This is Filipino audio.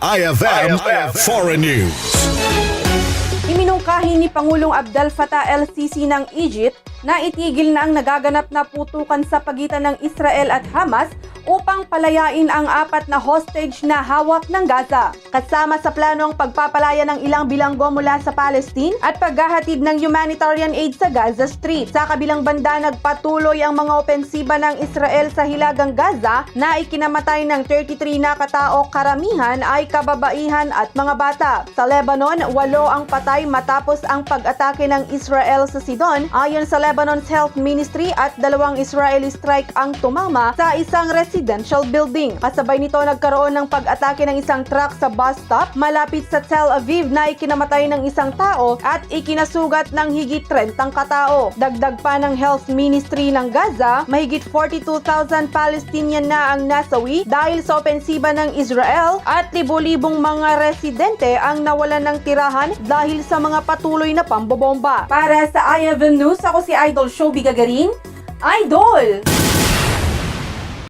IFM, Foreign News. Iminungkahi ni Pangulong Abdel Fattah el-Sisi ng Egypt na itigil na ang nagaganap na putukan sa pagitan ng Israel at Hamas upang palayain ang apat na hostage na hawak ng Gaza. Kasama sa plano ang pagpapalaya ng ilang bilanggo mula sa Palestine at paghahatid ng humanitarian aid sa Gaza Street. Sa kabilang banda, nagpatuloy ang mga opensiba ng Israel sa hilagang Gaza na ikinamatay ng 33 na katao karamihan ay kababaihan at mga bata. Sa Lebanon, walo ang patay matapos ang pag-atake ng Israel sa Sidon ayon sa Lebanon's Health Ministry at dalawang Israeli strike ang tumama sa isang residential building. Kasabay nito nagkaroon ng pag-atake ng isang truck sa bus stop malapit sa Tel Aviv na ikinamatay ng isang tao at ikinasugat ng higit 30 katao. Dagdag pa ng Health Ministry ng Gaza, mahigit 42,000 Palestinian na ang nasawi dahil sa opensiba ng Israel at libo-libong mga residente ang nawalan ng tirahan dahil sa mga patuloy na pambobomba. Para sa IFM News, ako si Idol Show Gagarin. Idol!